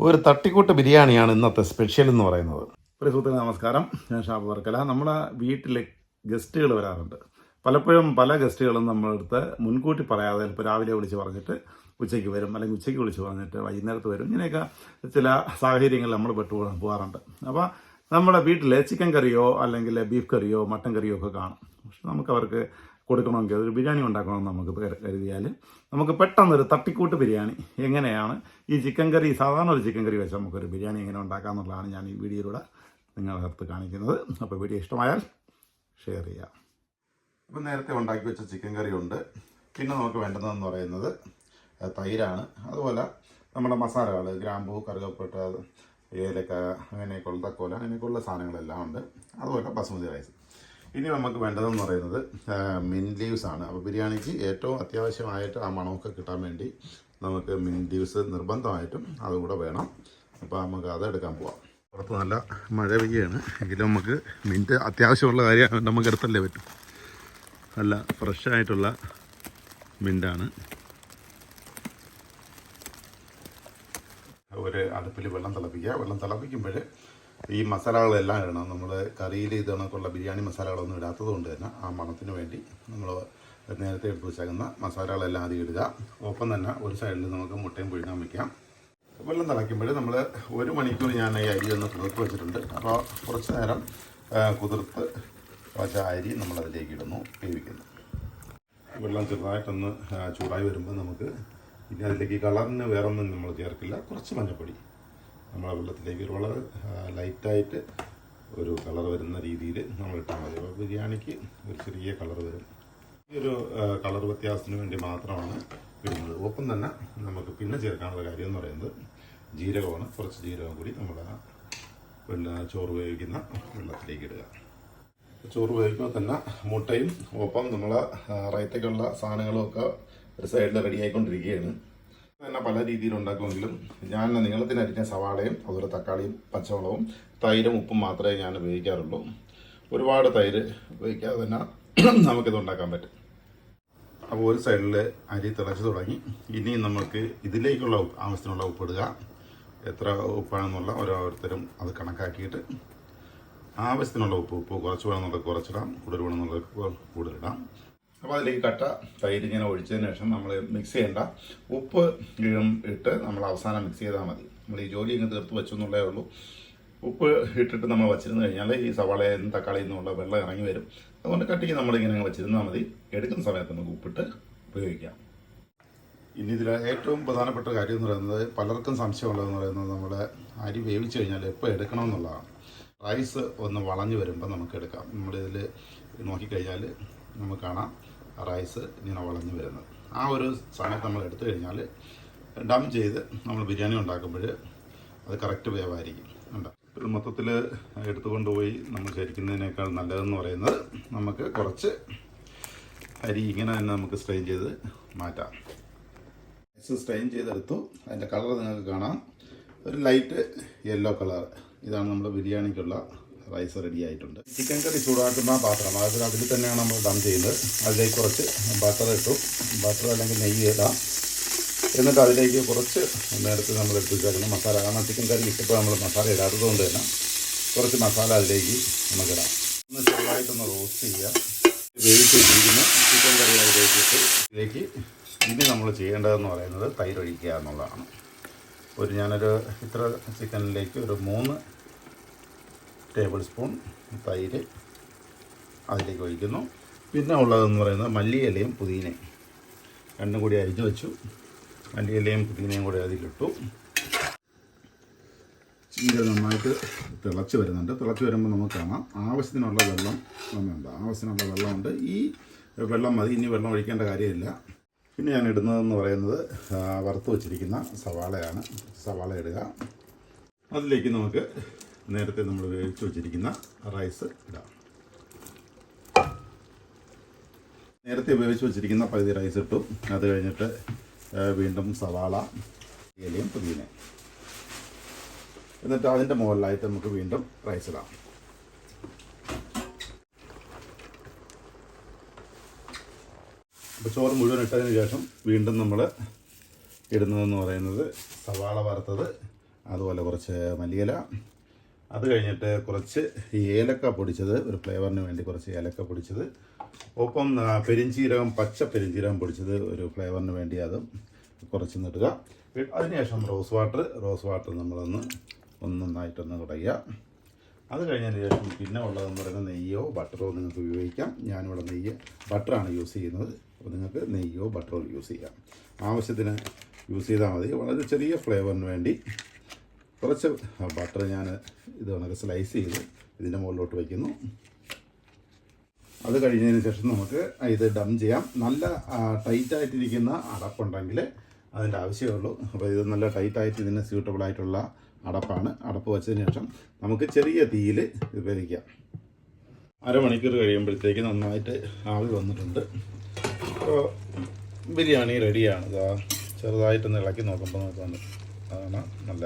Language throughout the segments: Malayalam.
ഒരു തട്ടിക്കൂട്ട് ബിരിയാണിയാണ് ഇന്നത്തെ സ്പെഷ്യൽ എന്ന് പറയുന്നത്. ഒരു സുഹൃത്തുക്കളെ നമസ്കാരം. ഞാൻ ഷാബ് വർക്കല. നമ്മുടെ വീട്ടിൽ ഗസ്റ്റുകൾ വരാറുണ്ട്. പലപ്പോഴും പല ഗസ്റ്റുകളും നമ്മളടുത്ത് മുൻകൂട്ടി പറയാതെ ഇപ്പോൾ രാവിലെ വിളിച്ച് പറഞ്ഞിട്ട് ഉച്ചയ്ക്ക് വരും അല്ലെങ്കിൽ ഉച്ചയ്ക്ക് വിളിച്ച് പറഞ്ഞിട്ട് വൈകുന്നേരത്ത് വരും. ഇങ്ങനെയൊക്കെ ചില സാഹചര്യങ്ങൾ നമ്മൾ പെട്ടു പോകാറുണ്ട്. അപ്പോൾ നമ്മുടെ വീട്ടിൽ ചിക്കൻ കറിയോ അല്ലെങ്കിൽ ബീഫ് കറിയോ മട്ടൻ കറിയോ ഒക്കെ കാണും. പക്ഷെ നമുക്ക് അവർക്ക് കൊടുക്കണമെങ്കിൽ ഒരു ബിരിയാണി ഉണ്ടാക്കണമെന്ന് നമുക്ക് കരു- കരുതിയാൽ നമുക്ക് പെട്ടെന്നൊരു തട്ടിക്കൂട്ട് ബിരിയാണി എങ്ങനെയാണ്? ഈ ചിക്കൻ കറി സാധാരണ ഒരു ചിക്കൻ കറി വെച്ച് നമുക്കൊരു ബിരിയാണി എങ്ങനെ ഉണ്ടാക്കാമെന്നുള്ളതാണ് ഞാൻ ഈ വീഡിയോയിലൂടെ നിങ്ങളുടെ അടുത്ത് കാണിക്കുന്നത്. അപ്പോൾ വീഡിയോ ഇഷ്ടമായാൽ ഷെയർ ചെയ്യാം. ഇപ്പം നേരത്തെ ഉണ്ടാക്കി വെച്ച ചിക്കൻ കറി ഉണ്ട്. പിന്നെ നമുക്ക് വേണ്ടതെന്ന് പറയുന്നത് തൈരാണ്. അതുപോലെ നമ്മുടെ മസാലകൾ ഗ്രാമ്പൂ കറുകപ്പെട്ട ഏലക്ക അങ്ങനെയൊക്കെയുള്ള തക്കോല അങ്ങനെയൊക്കെയുള്ള സാധനങ്ങളെല്ലാം ഉണ്ട്. അതുപോലെ ബസുമതി റൈസ് ഇനി നമുക്ക് വേണ്ടതെന്ന് പറയുന്നത് മിൻ ലീവ്സ് ആണ്. അപ്പോൾ ബിരിയാണിക്ക് ഏറ്റവും അത്യാവശ്യമായിട്ട് ആ മണമൊക്കെ കിട്ടാൻ വേണ്ടി നമുക്ക് മിൻ ലീവ്സ് നിർബന്ധമായിട്ടും അതുകൂടെ വേണം. അപ്പോൾ നമുക്ക് അതെടുക്കാൻ പോവാം. പുറത്ത് നല്ല മഴ പെയ്യാണ്. എങ്കിലും നമുക്ക് മിന്റ് അത്യാവശ്യമുള്ള കാര്യം നമുക്ക് എടുത്തല്ലേ പറ്റും. നല്ല ഫ്രഷായിട്ടുള്ള മിന്റാണ് ഒരു അടുപ്പിൽ വെള്ളം തിളപ്പിക്കുക. വെള്ളം തിളപ്പിക്കുമ്പോൾ ഈ മസാലകളെല്ലാം ഇടണം. നമ്മൾ കറിയിൽ ഇത് കണക്കുള്ള ബിരിയാണി മസാലകളൊന്നും ഇടാത്തത് കൊണ്ട് തന്നെ ആ മണത്തിന് വേണ്ടി നമ്മൾ നേരത്തെ എടുത്ത് വെച്ചേക്കുന്ന മസാലകളെല്ലാം ആദ്യം ഇടുക. ഒപ്പം തന്നെ ഒരു സൈഡിൽ നമുക്ക് മുട്ടയും പുഴുങ്ങാൻ വയ്ക്കാം വെള്ളം തിളയ്ക്കുമ്പോൾ നമ്മൾ ഒരു മണിക്കൂർ ഞാൻ ഈ അരി ഒന്ന് കുതിർത്ത് വെച്ചിട്ടുണ്ട്. അപ്പോൾ കുറച്ച് നേരം കുതിർത്ത് വച്ച അരി നമ്മളതിലേക്ക് ഇടുന്നു വേവിക്കുന്നു. വെള്ളം ചെറുതായിട്ടൊന്ന് ചൂടായി വരുമ്പോൾ നമുക്ക് ഇനി അതിലേക്ക് കളറിന് വേറൊന്നും നമ്മൾ ചേർക്കില്ല. കുറച്ച് മഞ്ഞൾപ്പൊടി നമ്മളെ വെള്ളത്തിലേക്ക് ഒരു വളരെ ലൈറ്റായിട്ട് ഒരു കളർ വരുന്ന രീതിയിൽ നമ്മൾ ഇട്ടാൽ മതി. അപ്പോൾ ബിരിയാണിക്ക് ഒരു ചെറിയ കളർ വരും. ഈ ഒരു കളർ വ്യത്യാസത്തിന് വേണ്ടി മാത്രമാണ് ഇടുന്നത്. ഒപ്പം തന്നെ നമുക്ക് പിന്നെ ചേർക്കാനുള്ള കാര്യം എന്ന് പറയുന്നത് ജീരകമാണ്. കുറച്ച് ജീരകം കൂടി നമ്മുടെ പിന്നെ ചോറ് വേവിക്കുന്ന വെള്ളത്തിലേക്ക് ഇടുക. ചോറ് വേവിക്കുമ്പോൾ തന്നെ മുട്ടയും ഒപ്പം നമ്മൾ റൈറ്റൊക്കെയുള്ള സാധനങ്ങളും ഒക്കെ ഒരു സൈഡിൽ റെഡി ആയിക്കൊണ്ടിരിക്കുകയാണ്. തന്നെ പല രീതിയിൽ ഉണ്ടാക്കുമെങ്കിലും ഞാൻ നീളത്തിന് അരിഞ്ഞ സവാളയും അതുപോലെ തക്കാളിയും പച്ചമുളകും തൈരും ഉപ്പും മാത്രമേ ഞാൻ ഉപയോഗിക്കാറുള്ളൂ. ഒരുപാട് തൈര് ഉപയോഗിക്കാതെ തന്നെ നമുക്കിത് ഉണ്ടാക്കാൻ പറ്റും. അപ്പോൾ ഒരു സൈഡിൽ അരി തിളച്ച് തുടങ്ങി. ഇനി നമുക്ക് ഇതിലേക്കുള്ള ഉപ്പ് ആവശ്യത്തിനുള്ള ഉപ്പിടുക എത്ര ഉപ്പാണെന്നുള്ള ഓരോരുത്തരും അത് കണക്കാക്കിയിട്ട് ആവശ്യത്തിനുള്ള ഉപ്പ് ഉപ്പ് കുറച്ച് വേണമെന്നുള്ളത് കുറച്ചിടാം കൂടുതൽ വേണമെന്നുള്ളത് കൂടുതലിടാം അപ്പോൾ അതിലേക്ക് കട്ട തൈര് ഇങ്ങനെ ഒഴിച്ചതിന് ശേഷം നമ്മൾ മിക്സ് ചെയ്യേണ്ട. ഉപ്പ് ഇട്ട് നമ്മൾ അവസാനം മിക്സ് ചെയ്താൽ മതി. നമ്മൾ ഈ ജോലി ഇങ്ങ് തീർത്ത് വെച്ചു എന്നുള്ളേ ഉള്ളൂ. ഉപ്പ് ഇട്ടിട്ട് നമ്മൾ വച്ചിരുന്നു കഴിഞ്ഞാൽ ഈ സവാളയും തക്കാളിയിൽ നിന്നുള്ള വെള്ളം ഇറങ്ങി വരും. അതുകൊണ്ട് കട്ടിക്ക് നമ്മളിങ്ങനെ വെച്ചിരുന്നാൽ മതി. എടുക്കുന്ന സമയത്ത് നമുക്ക് ഉപ്പിട്ട് ഉപയോഗിക്കാം. ഇനി ഇതിൽ ഏറ്റവും പ്രധാനപ്പെട്ട കാര്യം എന്ന് പറയുന്നത് പലർക്കും സംശയമുള്ളതെന്ന് പറയുന്നത് നമ്മൾ അരി വേവിച്ച് കഴിഞ്ഞാൽ എപ്പോൾ എടുക്കണം എന്നുള്ളതാണ്. റൈസ് ഒന്ന് വളഞ്ഞു വരുമ്പോൾ നമുക്ക് എടുക്കാം. നമ്മളിതിൽ നോക്കിക്കഴിഞ്ഞാൽ നമുക്ക് കാണാം റൈസ് ഇങ്ങനെ വളഞ്ഞു വരുന്നത്. ആ ഒരു സമയത്ത് നമ്മൾ എടുത്തു കഴിഞ്ഞാൽ ഡം ചെയ്ത് നമ്മൾ ബിരിയാണി ഉണ്ടാക്കുമ്പോൾ അത് കറക്റ്റ് വേവായിരിക്കും. ഉണ്ടാകും മൊത്തത്തിൽ എടുത്തുകൊണ്ട് പോയി നമ്മൾ ശരിക്കുന്നതിനേക്കാൾ നല്ലതെന്ന് പറയുന്നത് നമുക്ക് കുറച്ച് അരി ഇങ്ങനെ തന്നെ നമുക്ക് സ്ട്രെയിൻ ചെയ്ത് മാറ്റാം. സ്ട്രെയിൻ ചെയ്തെടുത്തു. അതിന്റെ കളർ നിങ്ങൾക്ക് കാണാം. ഒരു ലൈറ്റ് യെല്ലോ കളർ ഇതാണ് നമ്മുടെ ബിരിയാണിക്കുള്ള റൈസ് റെഡി ആയിട്ടുണ്ട്. ചിക്കൻ കറി ചൂടാക്കുന്ന പാത്രം. അതായത് അതിൽ തന്നെയാണ് നമ്മൾ ദം ചെയ്യുന്നത്. അതിലേക്ക് കുറച്ച് ബട്ടർ ഇട്ടു. ബട്ടർ അല്ലെങ്കിൽ നെയ്യ് ഇടാം. എന്നിട്ട് അതിലേക്ക് കുറച്ച് നേരത്തെ നമ്മൾ എടുത്ത് വെച്ചേക്കുന്ന മസാല. കാരണം ചിക്കൻ കറി ഇട്ടപ്പോൾ നമ്മൾ മസാല ഇടാത്തത് കൊണ്ട് തന്നെ കുറച്ച് മസാല അതിലേക്ക് നമുക്ക് ഇടാം. ഒന്ന് ചെറുതായിട്ടൊന്ന് റോസ്റ്റ് ചെയ്യുക വേവിച്ച് വെച്ചിരിക്കുന്ന. ചിക്കൻ കറി അതിലേക്ക് ഇതിലേക്ക് ഇനി നമ്മൾ ചെയ്യേണ്ടതെന്ന് പറയുന്നത് തൈരൊഴിക്കുക എന്നുള്ളതാണ്. ഒരു ഞാനൊരു ഇത്ര ചിക്കനിലേക്ക് ഒരു മൂന്ന് ടേബിൾ സ്പൂൺ തൈര് അതിലേക്ക് ഒഴിക്കുന്നു. പിന്നെ ഉള്ളതെന്ന് പറയുന്നത് മല്ലിയിലയും പുതിനയും. രണ്ടും കൂടി അരിഞ്ഞു വെച്ചു. മല്ലിയിലയും പുതിനയും കൂടി അതിലിട്ടു. ചീര നന്നായിട്ട് തിളച്ച് വരുന്നുണ്ട്. തിളച്ച് വരുമ്പോൾ നമുക്ക് കാണാം. ആവശ്യത്തിനുള്ള വെള്ളം വന്നുണ്ട് ആവശ്യത്തിനുള്ള വെള്ളമുണ്ട്. ഈ വെള്ളം മതി. ഇനി വെള്ളം ഒഴിക്കേണ്ട കാര്യമില്ല. പിന്നെ ഞാൻ ഇടുന്നതെന്ന് പറയുന്നത് വറുത്ത് വച്ചിരിക്കുന്ന സവാളയാണ്. സവാള ഇടുക. അതിലേക്ക് നമുക്ക് നേരത്തെ നമ്മൾ വേവിച്ച് വച്ചിരിക്കുന്ന റൈസ് ഇടാം. നേരത്തെ ഉപയോഗിച്ച് വെച്ചിരിക്കുന്ന പകുതി റൈസ് ഇട്ടു. അത് കഴിഞ്ഞിട്ട് വീണ്ടും സവാള ഇലയും പുതിയനെ എന്നിട്ട് അതിന്റെ മുകളിലായിട്ട് നമുക്ക് വീണ്ടും റൈസ് ഇടാം. ചോറ് മുഴുവൻ ഇട്ടതിന് ശേഷം വീണ്ടും നമ്മൾ ഇടുന്നതെന്ന് പറയുന്നത് സവാള വറുത്തത് അതുപോലെ കുറച്ച് മല്ലിയില. അത് കഴിഞ്ഞിട്ട് കുറച്ച് ഏലക്ക പൊടിച്ചത് ഒരു ഫ്ലേവറിന് വേണ്ടി കുറച്ച് ഏലക്ക പൊടിച്ചത്. ഒപ്പം പെരിഞ്ചീരകം പച്ച പെരിഞ്ചീരകം പൊടിച്ചത് ഒരു ഫ്ലേവറിന് വേണ്ടി അതും കുറച്ച് നിട്ടുക അതിനുശേഷം റോസ് വാട്ടർ റോസ് വാട്ടർ നമ്മളൊന്ന് ഒന്ന് നന്നായിട്ടൊന്ന് കുടയുക അത് കഴിഞ്ഞതിന് ശേഷം പിന്നെ ഉള്ളതെന്ന് പറയുന്നത് നെയ്യോ ബട്ടറോ നിങ്ങൾക്ക് ഉപയോഗിക്കാം. ഞാനിവിടെ നെയ്യ് ബട്ടറാണ് യൂസ് ചെയ്യുന്നത്. അപ്പോൾ നിങ്ങൾക്ക് നെയ്യോ ബട്ടറോ യൂസ് ചെയ്യാം. ആവശ്യത്തിന് യൂസ് ചെയ്താൽ മതി. വളരെ ചെറിയ ഫ്ലേവറിന് വേണ്ടി കുറച്ച് ബട്ടർ ഞാൻ ഇത് കണക്ക് സ്ലൈസ് ചെയ്ത്. ഇതിന്റെ മുകളിലോട്ട് വയ്ക്കുന്നു. അത് കഴിഞ്ഞതിന് ശേഷം നമുക്ക് ഇത് ഡം ചെയ്യാം. നല്ല ടൈറ്റായിട്ടിരിക്കുന്ന അടപ്പുണ്ടെങ്കിൽ അതിന്റെ ആവശ്യമേ ഉള്ളൂ. അപ്പോൾ ഇത് നല്ല ടൈറ്റായിട്ട് ഇതിന് സ്യൂട്ടബിൾ ആയിട്ടുള്ള അടപ്പാണ്. അടപ്പ് വെച്ചതിന് ശേഷം നമുക്ക് ചെറിയ തീയിൽ ഇത് വേവിക്കാം. അരമണിക്കൂർ കഴിയുമ്പോഴത്തേക്ക് നന്നായിട്ട് ആവി വന്നിട്ടുണ്ട്. അപ്പോൾ ബിരിയാണി റെഡിയാണ്. ഇതാ ചെറുതായിട്ടൊന്ന് ഇളക്കി നോക്കുമ്പോൾ നമുക്ക് വന്ന് അതാണ് നല്ല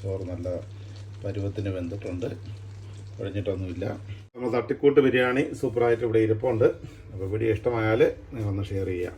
ചോറ് നല്ല പരുവത്തിന് വെന്തിട്ടുണ്ട്. കുഴഞ്ഞിട്ടൊന്നുമില്ല നമ്മൾ തട്ടിക്കൂട്ട് ബിരിയാണി സൂപ്പറായിട്ട് ഇവിടെ ഇരിപ്പുണ്ട്. അപ്പോൾ വീഡിയോ ഇഷ്ടമായാൽ നിങ്ങളൊന്ന് ഷെയർ ചെയ്യാം.